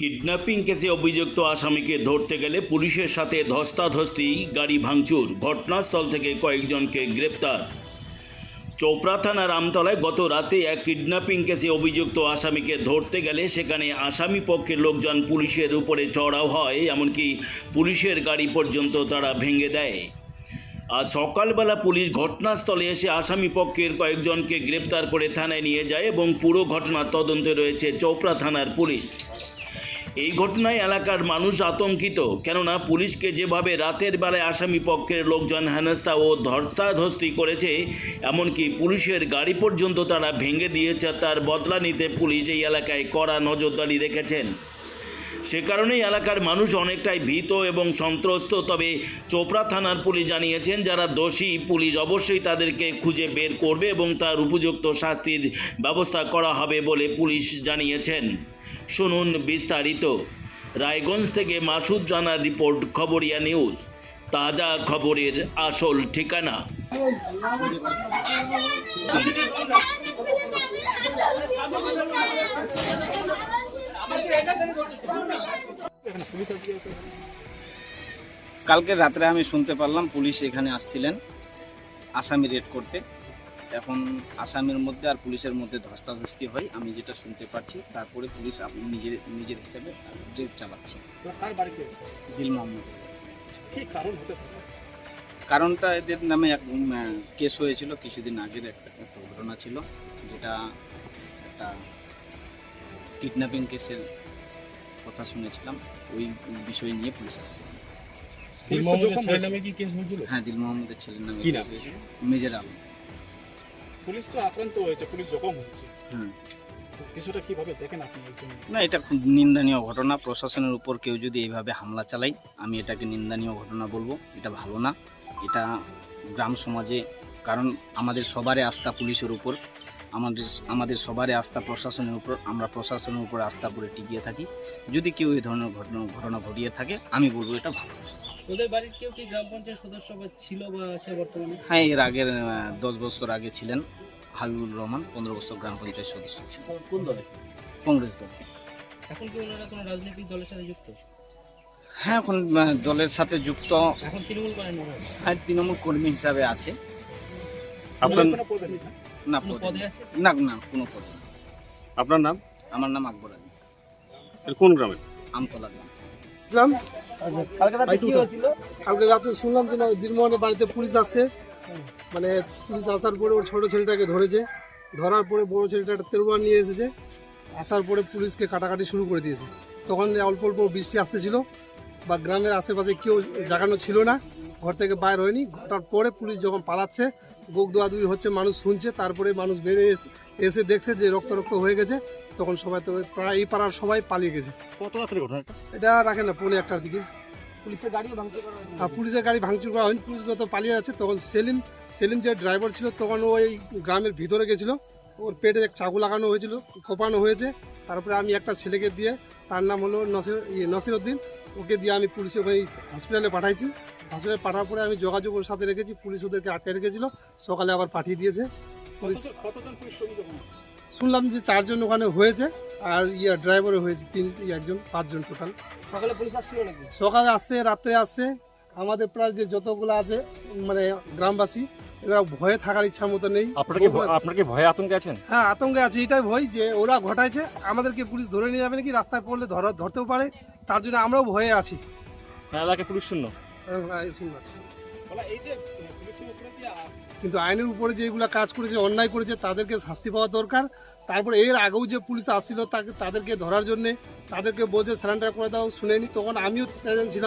Kidnapping কেসে অভিযুক্ত আসামিকে ধরতে গেলে পুলিশের সাথে ধস্তাধস্তি, গাড়ি ভাঙচুর, ঘটনাস্থল থেকে কয়েকজনকে গ্রেপ্তার। চোপড়া থানার আমতলায় গত রাতে এক কিডন্যাপিং কেসে অভিযুক্ত আসামিকে ধরতে গেলে সেখানে আসামি পক্ষের লোকজন পুলিশের উপরে চড়াও হয়, এমনকি পুলিশের গাড়ি পর্যন্ত তারা ভেঙে দেয়। আজ সকালবেলা পুলিশ ঘটনাস্থলে এসে আসামি পক্ষের কয়েকজনকে গ্রেপ্তার করে থানায় নিয়ে যায় এবং পুরো ঘটনার তদন্তে রয়েছে চোপড়া থানার পুলিশ। এই ঘটনায় এলাকার মানুষ আতঙ্কিত, কেননা পুলিশকে যেভাবে রাতের বেলায় আসামি পক্ষের লোকজন হেনস্থা ও ধস্তাধস্তি করেছে, এমনকি পুলিশের গাড়ি পর্যন্ত তারা ভেঙে দিয়েছে, তার বদলা নিতে পুলিশ এই এলাকায় কড়া নজরদারি রেখেছেন। সে কারণেই এলাকার মানুষ অনেকটাই ভীত এবং সন্ত্রস্ত, তবে চোপড়া থানার পুলিশ জানিয়েছেন, যারা দোষী, পুলিশ অবশ্যই তাদেরকে খুঁজে বের করবে এবং তার উপযুক্ত শাস্তির ব্যবস্থা করা হবে বলে পুলিশ জানিয়েছেন। শুনুন বিস্তারিত। রায়গঞ্জ থেকে মাসুদ রানার রিপোর্ট, খবরিয়া নিউজ। তাজা খবরের আসল ঠিকানা। কালকে রাত্রে আমি শুনতে পারলাম পুলিশ এখানে আসছিলেন আসামি রেড করতে। এখন আসামের মধ্যে আর পুলিশের মধ্যে ধস্তাধস্তি হয় আমি যেটা শুনতে পাচ্ছি তারপরে পুলিশ আপনি নিজের নিজের হিসাবে রেড চালাচ্ছে। কার বাড়িতে দিল মোহাম্মদ। কি কারণ হতে কারণটা এদের নামে এক কেস হয়েছিল কিছুদিন আগের একটা একটা ঘটনা ছিল যেটা একটা কিডন্যাপিং কেসের কথা শুনেছিলাম ওই বিষয় নিয়ে পুলিশ আসছে। পুলিশ তো জখম ছেলের নামে কি কেস হয়েছিল? হ্যাঁ দিল মোহাম্মদের ছেলের নামে। মেজর আলম। পুলিশ তো আক্রান্ত হয়েছে পুলিশ জখম হয়েছে হুম কিছুটা কীভাবে দেখেন আপনি না এটা খুব নিন্দনীয় ঘটনা। প্রশাসনের উপর কেউ যদি এইভাবে হামলা চালায় আমি এটাকে নিন্দনীয় ঘটনা বলব। এটা ভালো না। এটা গ্রাম সমাজে কারণ আমাদের সবারই আস্থা পুলিশের উপর। আমাদের আমাদের সবারই আস্থা প্রশাসনের উপর। আমরা প্রশাসনের উপর আস্থা করে টিকিয়ে থাকি। যদি কেউ এই ধরনের ঘটনা ঘটনা ঘটিয়ে থাকে আমি বলব এটা ভালো। ওদের বাড়ির কেউ কি গ্রাম পঞ্চায়েত সদস্য বা ছিল বা আছে বর্তমানে? হ্যাঁ এর আগের দশ বছর আগে ছিলেন হাবিবুর রহমান পনেরো বছর গ্রাম পঞ্চায়েত সদস্য ছিলেন। কোন দলে? কংগ্রেস দল। এখন কি ওনারা কোনো রাজনৈতিক দলের সাথে যুক্ত? হ্যাঁ এখন দলের সাথে যুক্ত। এখন তৃণমূল করেন হ্যাঁ। তৃণমূল কর্মী হিসাবে আছে। আপনার কোনো পদে নেই না? না পদে পদে আছে? না না কোনো পদে আপনার নাম? আমার নাম আকবর আলী। এর কোন গ্রামে আমতলা গ্রাম? কালকে রাতে কি হয়েছিল? কালকে রাতে শুনলাম যে দিনমোহনের বাড়িতে পুলিশ আসছে মানে পুলিশ আসার পরে ওর ছোট ছেলেটাকে ধরেছে। ধরার পরে বড় ছেলেটা একটা তেরোবার নিয়ে এসেছে। আসার পরে পুলিশকে কাটাকাটি শুরু করে দিয়েছে। তখন অল্প অল্প বৃষ্টি আসতেছিল বা গ্রামের আশেপাশে কেউ জাগানো ছিল না। ঘর থেকে বাইর হয়নি। ঘটার পরে পুলিশ যখন পালাচ্ছে গোক দোয়াদুই হচ্ছে মানুষ শুনছে। তারপরে মানুষ বেড়ে এসে এসে দেখছে যে রক্ত রক্ত হয়ে গেছে। তখন সবাই তো প্রায় এই পাড়ার সবাই পালিয়ে গেছে। কত রাত্রে ঘটনা? এটা? এটা রাখেন না পৌনে একটার দিকে। পুলিশের গাড়িও ভাঙচুর করা হয়েছে পুলিশের গাড়ি ভাঙচুর করা হয়নি পুলিশ যত পালিয়ে যাচ্ছে। তখন সেলিম সেলিম যে ড্রাইভার ছিল তখন ওই গ্রামের ভিতরে গেছিল। ওর পেটে এক চাকু লাগানো হয়েছিল কোপানো হয়েছে। তারপরে আমি একটা ছেলেকে দিয়ে তার নাম হলো নসির ইয়ে নসিরউদ্দিন ওকে দিয়ে আমি পুলিশে ওই হসপিটালে পাঠাইছি। হসপিটালে পাঠার পরে আমি যোগাযোগ ওর সাথে রেখেছি পুলিশ ওদেরকে আটকে রেখেছিল সকালে আবার পাঠিয়ে দিয়েছে। পুলিশ কতজন- পুলিশ? শুনলাম যে চারজন ওখানে হয়েছে আর ইয়া ড্রাইভারও হয়েছে তিন একজন পাঁচজন টোটাল সকালে পুলিশ আসছিল নাকি? সকালে আসছে রাত্রে আসছে আমাদের প্রায় যে যতগুলো আছে মানে গ্রামবাসী এরা ভয়ে থাকার ইচ্ছা মতো নেই। আপনার কি ভ- ভয়ে আতঙ্কে আছেন? হ্যাঁ আতঙ্কে আছে এটাই ভয় যে ওরা ঘটাইছে। আমাদেরকে পুলিশ ধরে নিয়ে যাবে নাকি? রাস্তায় পড়লে ধর ধরতেও পারে। তার জন্য আমরাও ভয়ে আছি। হ্যাঁ, এলাকায় পুলিশ শূন্য। হ্যাঁ, এই কিন্তু আইনের উপরে যেগুলো কাজ করেছে, অন্যায় করেছে, তাদেরকে শাস্তি পাওয়া দরকার। তারপর এর আগেও যে পুলিশ আসছিল, তাকে, তাদেরকে ধরার জন্যে, তাদেরকে বলছে সারেন্ডার করে দাও। শুনেনি, তখন আমিও প্রেজেন্ট ছিলাম।